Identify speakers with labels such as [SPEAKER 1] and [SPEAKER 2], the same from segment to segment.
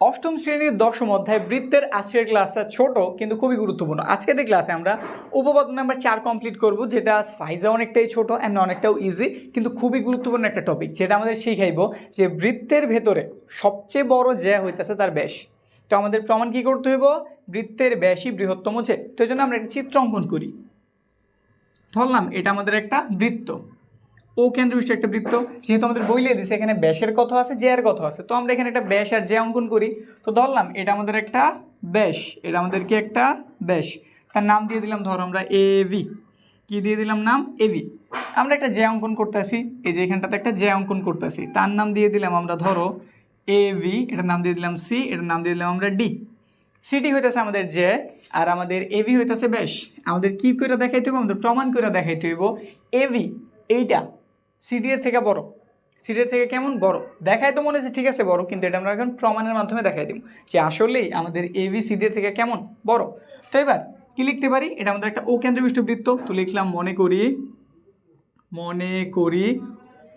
[SPEAKER 1] অষ্টম শ্রেণির দশম অধ্যায় বৃত্তের আজকের ক্লাসটা ছোট, কিন্তু খুবই গুরুত্বপূর্ণ। আজকের এই ক্লাসে আমরা উপপাদ্য নাম্বার চার কমপ্লিট করব, যেটা সাইজে অনেকটাই ছোট অ্যান্ড অনেকটাও ইজি কিন্তু খুবই গুরুত্বপূর্ণ একটা টপিক যেটা আমাদের শিখাইব যে বৃত্তের ভেতরে সবচেয়ে বড় যে হইতেছে তার ব্যাস। তো আমাদের প্রমাণ কী করতে হইব? বৃত্তের ব্যাসই বৃহত্তম যে। তো জন্য আমরা একটা চিত্র অঙ্কন করি। ধরলাম, এটা আমাদের একটা বৃত্ত। ও কেন্দ্র কেন্দ্রবিষ্ট একটা বৃত্ত। যেহেতু আমাদের বইলে দিছে, এখানে ব্যাসের কথা আছে জে এর কথা আছে। তো আমরা এখানে একটা ব্যাস আর জে অঙ্কন করি। তো ধরলাম, এটা আমাদের একটা ব্যাস, এটা আমাদের কি একটা ব্যাস। তার নাম দিয়ে দিলাম, ধরো আমরা এ ভি। কি দিয়ে দিলাম নাম? A V. আমরা একটা জে অঙ্কন করতেছি, এই যে এখানটাতে একটা জে অঙ্কন করতেছি। তার নাম দিয়ে দিলাম আমরা, ধরো এ ভি, এটার নাম দিয়ে দিলাম সি, এটার নাম দিয়ে দিলাম আমরা ডি। সিটি হইতেছে আমাদের জে আর আমাদের এভি হইতেছে বেশ আমাদের কি করে দেখাইতে হইব? আমাদের প্রমাণ করে দেখাইতে হইব এভি এইটা। সিডি এর থেকে বড়। এর থেকে কেমন বড়? দেখাই তো মনে হচ্ছে ঠিক আছে বড়, কিন্তু এটা আমরা এখন প্রমাণের মাধ্যমে দেখাই দিব যে আসলেই আমাদের সিডি এর থেকে কেমন বড়। তো এবার কি লিখতে পারি? এটা আমাদের একটা ও কেন্দ্রবিষ্ট বৃত্ত তো লিখলাম, মনে করি মনে করি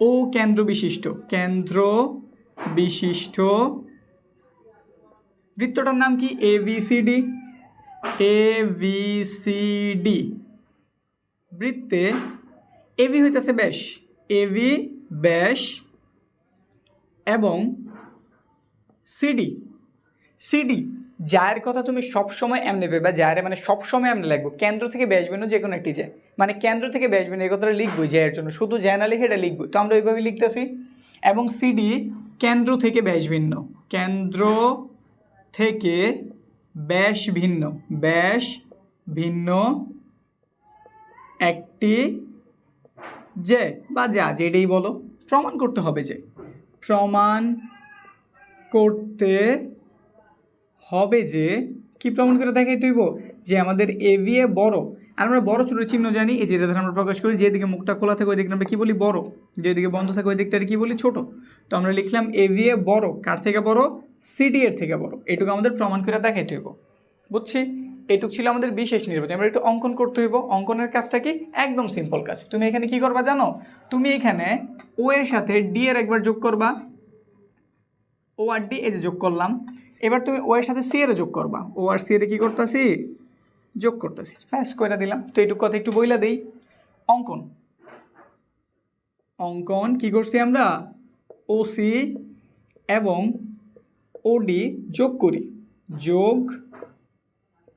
[SPEAKER 1] ও কেন্দ্র বিশিষ্ট কেন্দ্র বিশিষ্ট বৃত্তটার নাম কি এ ডি এ ডি বৃত্তে এবি হইতেছে ব্যাস এবি ব্যাস এবং সিডি সিডি যার কথা তুমি সবসময় এমনি পেবে যারে মানে সবসময় এমনি লিখব কেন্দ্র থেকে ব্যাস বিন্দু যে কোনো একটি যায় মানে কেন্দ্র থেকে ব্যাস বিন্দু এই কথাটা লিখবই যে এর জন্য। শুধু যায় না লিখে এটা লিখব তো আমরা ওইভাবে লিখতেছি। এবং সিডি কেন্দ্র থেকে ব্যাস ভিন্ন। কেন্দ্র থেকে ব্যাস ভিন্ন। ব্যাস ভিন্ন একটি যে বা যা যেটাই বলো। প্রমাণ করতে হবে যে, প্রমাণ করতে হবে যে, কি প্রমাণ করে দেখাই তুইব? যে আমাদের এভিএ বড়। আর আমরা বড় ছোট চিহ্ন জানি, এই যেটা আমরা প্রকাশ করি, যেদিকে মুখটা খোলা থাকে ওই দিকে আমরা কি বলি? বড়। যেদিকে বন্ধ থাকে ওই দিকটার কি বলি? ছোট। তো আমরা লিখলাম এ এভিএ বড়। কার থেকে বড়? সিডি এর থেকে বড়। এটুকু আমাদের প্রমাণ করে দেখাইতে হইব বুঝছি? এটুক ছিল আমাদের বিশেষ নির্বাচন। আমরা একটু অঙ্কন করতে হইব। অঙ্কনের কাজটা কি? একদম সিম্পল কাজ। তুমি এখানে কি করবা জানো? তুমি এখানে ও এর সাথে ডি এর একবার যোগ করবা। ও আর ডি যে যোগ করলাম। এবার তুমি ও এর সাথে সি এর যোগ করবা। ও আর সি এর কি করতেছি? যোগ করতেছি। ব্যাস করে দিলাম। তো এইটুকু কথা একটু বইলা দেই। অঙ্কন। অঙ্কন কি করছি আমরা? ও সি এবং ওডি যোগ করি। যোগ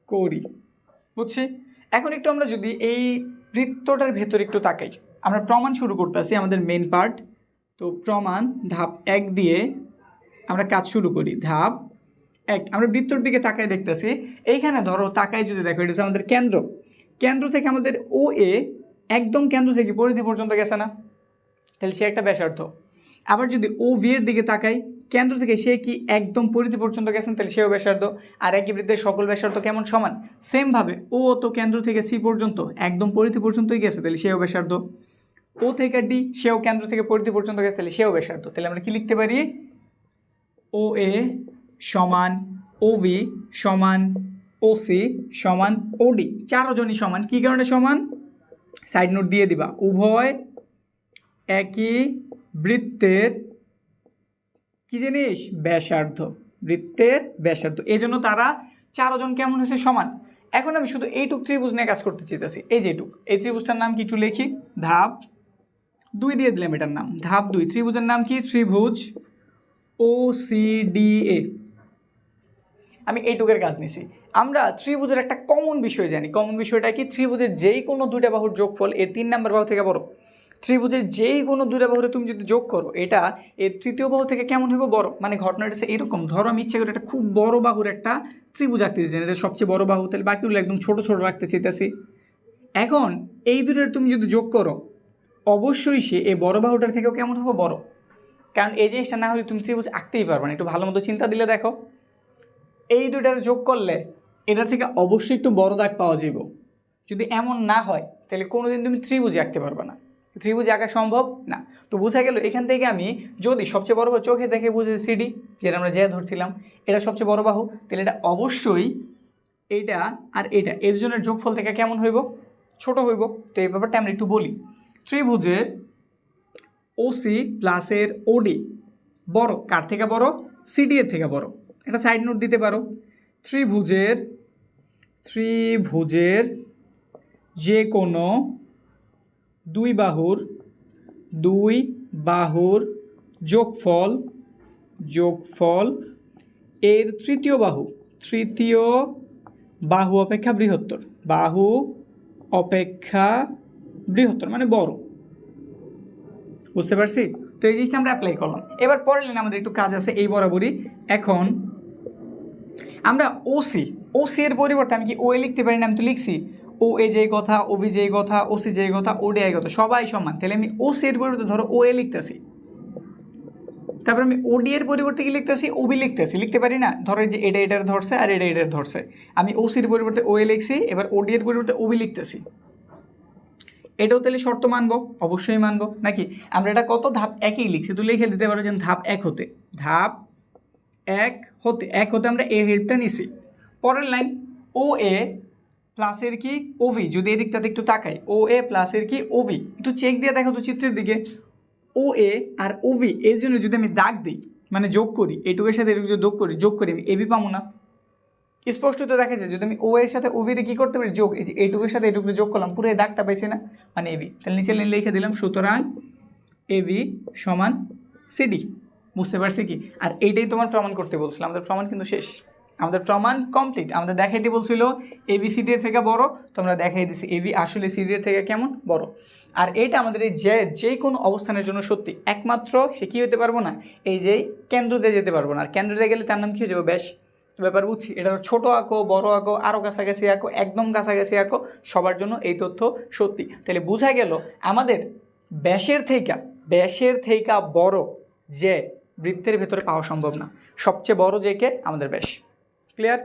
[SPEAKER 1] করি। বুঝছি? এখন একটু আমরা যদি এই বৃত্তটার ভেতর একটু তাকাই। আমরা প্রমাণ শুরু করতেছি আমাদের মেন পার্ট তো প্রমাণ, ধাপ এক দিয়ে আমরা কাজ শুরু করি। ধাপ এক, আমরা বৃত্তর দিকে তাকাই দেখতেছি। এইখানে ধরো তাকাই যদি দেখো, এটা হচ্ছে আমাদের কেন্দ্র। কেন্দ্র থেকে আমাদের ও এ একদম কেন্দ্র থেকে পরিধি পর্যন্ত গেছে না? তাহলে সে একটা ব্যাসার্ধ। আবার যদি ও ভি এর দিকে তাকাই কেন্দ্র থেকে সে কি একদম পরিধি পর্যন্ত গেছেন, তাহলে সেও ব্যাসার্ধ। আর একই বৃত্তের সকল ব্যাসার্ধ কেমন? সমান। সেমভাবে ও তো কেন্দ্র থেকে সি পর্যন্ত, একদম পরিধি পর্যন্তই গেছে, তাহলে সেও ব্যাসার্ধ। ও থেকে ডি সেও কেন্দ্র থেকে পরিধি পর্যন্ত গেছে, তাহলে সেও ব্যাসার্ধ। তাহলে আমরা কি লিখতে পারি? ও এ সমান ও বি সমান ও সি সমান ও ডি। চারজনই সমান। কী কারণে সমান? সাইড নোট দিয়ে দিবা। উভয় একই বৃত্তের কি জিনিস? ব্যাসার্ধ। বৃত্তের ব্যাসার্ধ। এই জন্য তারা চারজন কেমন হয়েছে সমান? এখন আমি শুধু এইটুক ত্রিভুজ নিয়ে কাজ করতে চাইতেছি। এই যে এইটুক। এই ত্রিভুজটার নাম কি একটু লিখি? ধাপ দুই দিয়ে দিলাম এটার নাম। ধাপ দুই। ত্রিভুজের নাম কি? ত্রিভুজ ও সি ডি এ আমি এইটুকের কাজ নিছি। আমরা ত্রিভুজের একটা কমন বিষয় জানি। কমন বিষয়টা কি? ত্রিভুজের যেই কোনো দুইটা বাহুর যোগফল এর তিন নাম্বার বাহু থেকে বড়। ত্রিভুজের যেই কোনো দুইটা বাহুরে তুমি যদি যোগ করো, এটা এর তৃতীয় বাহু থেকে কেমন হবে বড়। মানে ঘটনাটা সে এরকম। ধরো আমি ইচ্ছা করে একটা খুব বড় বাহুর একটা ত্রিভুজ আঁকতে চাই এটা সবচেয়ে বড় বাহু, তাহলে বাকিগুলো একদম ছোট ছোট রাখতে চাইতেছি। এখন এই দুটোর তুমি যদি যোগ করো, অবশ্যই সে এই বড় বাহুটার থেকেও কেমন হবে বড়। কারণ এই জিনিসটা না হলে তুমি ত্রিভুজ আঁকতেই পারবে না। একটু ভালো মতো চিন্তা দিলে দেখো। এই দুটার যোগ করলে এটার থেকে অবশ্যই একটু বড় দাগ পাওয়া যাবে যদি এমন না হয়, তাহলে কোনোদিন তুমি ত্রিভুজ আঁকতে পারবে না। ত্রিভুজ আঁকা সম্ভব? না। তো বোঝা গেল এখান থেকে আমি যদি সবচেয়ে বড় বাহু চোখে দেখে বুঝে সিডি, যেটা আমরা যে ধরছিলাম, এটা সবচেয়ে বড় বাহু, তাহলে এটা অবশ্যই এইটা আর এটা, এর জন্য যোগফল থেকে কেমন হইব? ছোট হইব। তো এই ব্যাপারটা আমরা একটু বলি। ত্রিভুজের ওসি প্লাসের ওডি বড়। কার থেকে বড়? সিডি এর থেকে বড়। এটা সাইড নোট দিতে পারো। ত্রিভুজের ত্রিভুজের যে কোনো দুই বাহুর দুই বাহুর যোগফল যোগফল এর তৃতীয় বাহু তৃতীয় বাহু অপেক্ষা বৃহত্তর, বাহু অপেক্ষা বৃহত্তর মানে বড়। বুঝতে পারছি? তো এই জিনিসটা আমরা অ্যাপ্লাই করলাম। এবার পরের লাইনে আমাদের একটু কাজ আছে এই বরাবরই। এখন আমরা ওসি ওসি এর পরিবর্তে আমি কি ওয়ে লিখতে পারি না? আমি তো লিখছি ও এ যে কথা, ও বি যে কথা, ও সি যে কথা, ও ডি আই কথা, সবাই সমান। তাহলে আমি ও সি এর পরিবর্তে ধরো ও এ লিখতেছি। তারপর আমি ওডি এর পরিবর্তে কি লিখতেছি? ওবি লিখতেছি। লিখতে পারি না? ধরো যে এটা এটার ধরছে আর এটা এটার ধরছে। আমি ও সির পরিবর্তে ও এ লিখছি, এবার ওডি এর পরিবর্তে ওবি লিখতেছি। এটাও তাহলে শর্ত মানবো? অবশ্যই মানবো। নাকি? আমরা এটা কত? ধাপ একই লিখছি। তুই লিখে দিতে পারো যে ধাপ এক হতে। ধাপ এক হতে। এক হতে আমরা এ হেল্পটা নিছি। পরের লাইন, ও এ প্লাসের কি ওভি যদি এই দিকটাতে একটু তাকাই ও এ প্লাসের কি ওভি একটু চেক দিয়ে দেখো তো চিত্রের দিকে। ও এ আর ওভি এই জন্য যদি আমি দাগ দিই মানে যোগ করি এটুকের সাথে এটুকু যদি যোগ করি যোগ করি, আমি এবি পাবো না। স্পষ্ট তো দেখা যায়, যদি আমি ও এর সাথে ওভিরে কী করতে পারি, যোগ, এই যে এইটুকুর সাথে এটুকু যোগ করলাম, পুরো এই দাগটা পেয়েছে না? মানে এবি তাহলে নিচে লিখে দিলাম, সুতরাং এবি সমান সিডি বুঝতে পারছি কি? আর এইটাই তোমার প্রমাণ করতে বলছিলাম, আমাদের প্রমাণ কিন্তু শেষ। আমাদের প্রমাণ কমপ্লিট আমাদের দেখাইতে বলছিল এবি সিডি এর থেকে বড়, তোমরা দেখাই দিছি এবি আসলে সিডি এর থেকে কেমন বড়। আর এটা আমাদের এই যে যে কোনো অবস্থানের জন্য সত্যি, একমাত্র সে কী হতে পারব না? এই যে কেন্দ্র দিয়ে যেতে পারব না। আর কেন্দ্রতে গেলে তার নাম কী হয়ে যাবে? ব্যাস, ব্যাপার বুঝছি। এটা ছোটো আঁকো, বড় আঁকো আরও কাছাকাছি আঁকো, একদম কাছাকাছি আঁকো, সবার জন্য এই তথ্য সত্যি। তাহলে বোঝা গেল আমাদের ব্যাসের থেকে ব্যাসের থেকে বড় যে বৃত্তের ভেতরে পাওয়া সম্ভব না। সবচেয়ে বড় যে কে? আমাদের ব্যাস। ক্লিয়ার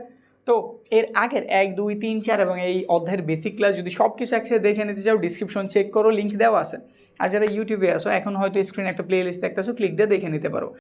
[SPEAKER 1] তো এর আগের এক, দুই, তিন, চার এবং এই অধ্যায়ের বেসিক ক্লাস যদি সব কিছু একসাথে দেখে নিতে চাও ডিসক্রিপশন চেক করো লিঙ্ক দেওয়া আছে। আর যারা ইউটিউবে আসো এখন হয়তো স্ক্রিনে একটা প্লে লিস্ট দেখতেছো ক্লিক দিয়ে দেখে নিতে পারো।